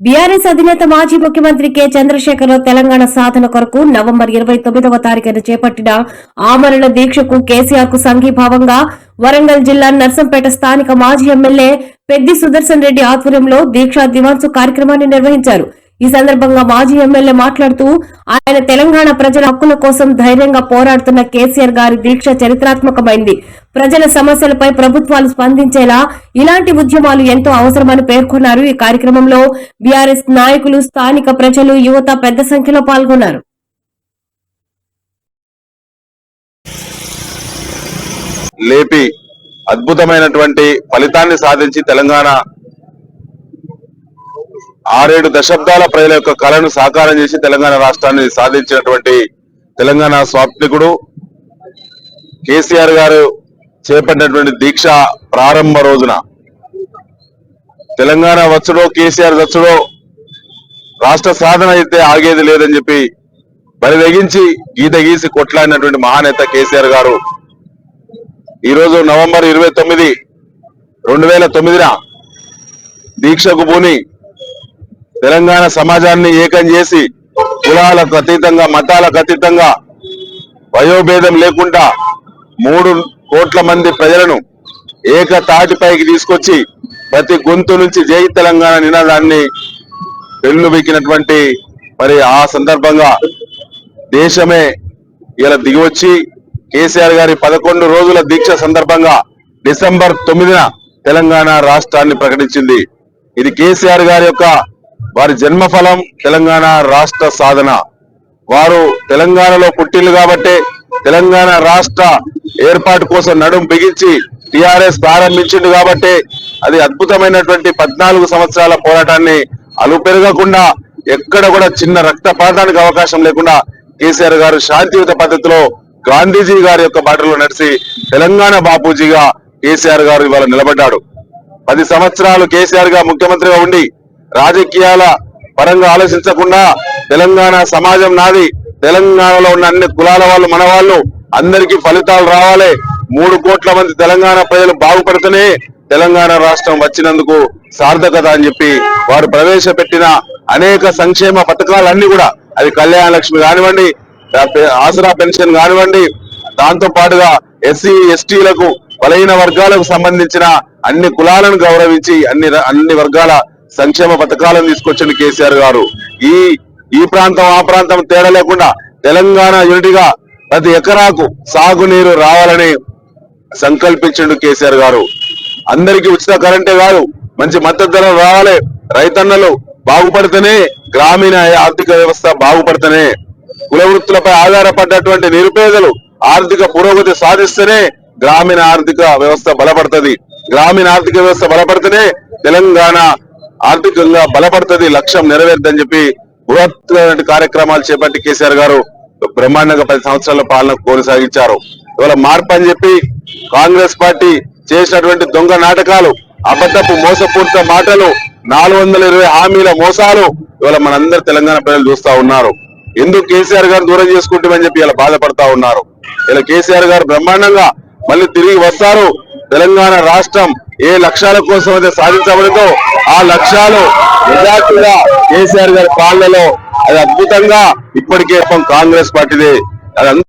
BRS అధినేత మాజీ ముఖ్యమంత్రి కె. చంద్రశేఖరరావు తెలంగాణ సాధన కొరకు నవంబర్ ఇరవై తొమ్మిదవ తారీఖున చేపట్టిన ఆమరణ దీక్షకు కేసీఆర్కు సంఘీభావంగా వరంగల్ జిల్లా నర్సంపేట స్థానిక మాజీ ఎమ్మెల్యే పెద్ది సుదర్శన్ రెడ్డి ఆధ్వర్యంలో దీక్షా దివాన్సు కార్యక్రమాన్ని నిర్వహించారు. ఈ సందర్భంగా మాజీ ఎమ్మెల్యే మాట్లాడుతూ ఆయన తెలంగాణ ప్రజల హక్కుల కోసం ధైర్యంగా పోరాడుతున్న కేసీఆర్ గారి దీక్ష చరిత్రాత్మకమైంది. ప్రజల సమస్యలపై ప్రభుత్వాలు స్పందించేలా ఇలాంటి ఉద్యమాలు ఎంతో అవసరమని పేర్కొన్నారు. ఈ కార్యక్రమంలో బీఆర్ఎస్ నాయకులు స్థానిక ప్రజలు యువత పెద్ద సంఖ్యలో పాల్గొన్నారు. లేపి అద్భుతమైనటువంటి ఫలితాన్ని సాధించి తెలంగాణ ఆరేడు దశాబ్దాల ప్రజల యొక్క కళను సాకారం చేసి తెలంగాణ రాష్ట్రాన్ని సాధించినటువంటి తెలంగాణ స్వాప్నికుడు కేసీఆర్ గారు చేపట్టినటువంటి దీక్ష ప్రారంభ రోజున. తెలంగాణ వచ్చుడో కేసీఆర్ వచ్చుడో రాష్ట్ర సాధన అయితే ఆగేది లేదని చెప్పి బరిదెగించి గీత గీసి కొట్లాడినటువంటి మహానేత కేసీఆర్ గారు. ఈరోజు నవంబర్ ఇరవై తొమ్మిది రెండు వేల తొమ్మిదిన దీక్షకు పూని తెలంగాణ సమాజాన్ని ఏకం చేసి కులాలకు అతీతంగా మతాలకు అతీతంగా వయోభేదం లేకుండా మూడు కోట్ల మంది ప్రజలను ఏక తాటిపైకి తీసుకొచ్చి ప్రతి గొంతు నుంచి జై తెలంగాణ నినాదాన్ని పెళ్ళుబిక్కినటువంటి మరి ఆ సందర్భంగా దేశమే ఇలా దిగివచ్చి కేసీఆర్ గారి పదకొండు రోజుల దీక్ష సందర్భంగా డిసెంబర్ తొమ్మిదిన తెలంగాణ రాష్ట్రాన్ని ప్రకటించింది. ఇది కేసీఆర్ గారి యొక్క వారి జన్మఫలం తెలంగాణ రాష్ట్ర సాధన. వారు తెలంగాణలో పుట్టిల్లు కాబట్టి తెలంగాణ రాష్ట్ర ఏర్పాటు కోసం నడుం బిగించి టిఆర్ఎస్ ప్రారంభించింది కాబట్టి అది అద్భుతమైనటువంటి పద్నాలుగు సంవత్సరాల పోరాటాన్ని అలుపెరగకుండా ఎక్కడ కూడా చిన్న రక్తపాతానికి అవకాశం లేకుండా కేసీఆర్ గారు శాంతియుత పద్ధతిలో గాంధీజీ గారి యొక్క బాటలో నడిచి తెలంగాణ బాపూజీగా కేసీఆర్ గారు ఇవాళ నిలబడ్డాడు. పది సంవత్సరాలు కేసీఆర్గా ముఖ్యమంత్రిగా ఉండి రాజకీయాల పరంగా ఆలోచించకుండా తెలంగాణ సమాజం నాది. తెలంగాణలో ఉన్న అన్ని కులాల వాళ్ళు మన వాళ్ళు అందరికీ ఫలితాలు రావాలి. మూడు కోట్ల మంది తెలంగాణ ప్రజలు బాగుపడితేనే తెలంగాణ రాష్ట్రం వచ్చినందుకు సార్థకత అని చెప్పి వారు ప్రవేశపెట్టిన అనేక సంక్షేమ పథకాలన్నీ కూడా. అది కళ్యాణ లక్ష్మి కానివ్వండి ఆసరా పెన్షన్ కానివ్వండి దాంతో పాటుగా ఎస్సీ ఎస్టీలకు బలహీన వర్గాలకు సంబంధించిన అన్ని కులాలను గౌరవించి అన్ని అన్ని వర్గాల సంక్షేమ పథకాలను తీసుకొచ్చింది కేసీఆర్ గారు. ఈ ఈ ప్రాంతం ఆ ప్రాంతం తేడా లేకుండా తెలంగాణ యూనిట్గా ప్రతి ఎకరాకు సాగునీరు రావాలని సంకల్పించిండు కేసీఆర్ గారు. అందరికీ ఉచిత కరెంటే కాదు మంచి మద్దతు ధర రావాలి. రైతన్నలు బాగుపడితేనే గ్రామీణ ఆర్థిక వ్యవస్థ బాగుపడితేనే కుల వృత్తులపై ఆధారపడ్డటువంటి నిరుపేదలు ఆర్థిక పురోగతి సాధిస్తేనే గ్రామీణ ఆర్థిక వ్యవస్థ బలపడుతుంది. గ్రామీణ ఆర్థిక వ్యవస్థ బలపడితేనే తెలంగాణ ఆర్థికంగా బలపడుతుంది లక్ష్యం నెరవేరుద్దని చెప్పి బృహత్తమైన కార్యక్రమాలు చేపట్టి కేసీఆర్ గారు బ్రహ్మాండంగా పది సంవత్సరాల పాలన కొనసాగించారు. ఇవాళ మార్పు అని చెప్పి కాంగ్రెస్ పార్టీ చేసినటువంటి దొంగ నాటకాలు అబద్ధపు మోసపూరిత మాటలు నాలుగు వందల ఇరవై హామీల మోసాలు ఇవాళ మనందరు తెలంగాణ ప్రజలు చూస్తా ఉన్నారు. ఎందుకు కేసీఆర్ గారు దూరం చేసుకుంటామని చెప్పి ఇలా బాధపడతా ఉన్నారు. ఇలా కేసీఆర్ గారు బ్రహ్మాండంగా మళ్ళీ తిరిగి వస్తారు. తెలంగాణ రాష్ట్రం ఏ లక్ష్యాల కోసం అయితే సాధించబడిందో ఆ లక్ష్యాలు నిజాతుగా కేసీఆర్ గారి పాలనలో అది అద్భుతంగా ఇప్పటికే కాంగ్రెస్ పార్టీది. అది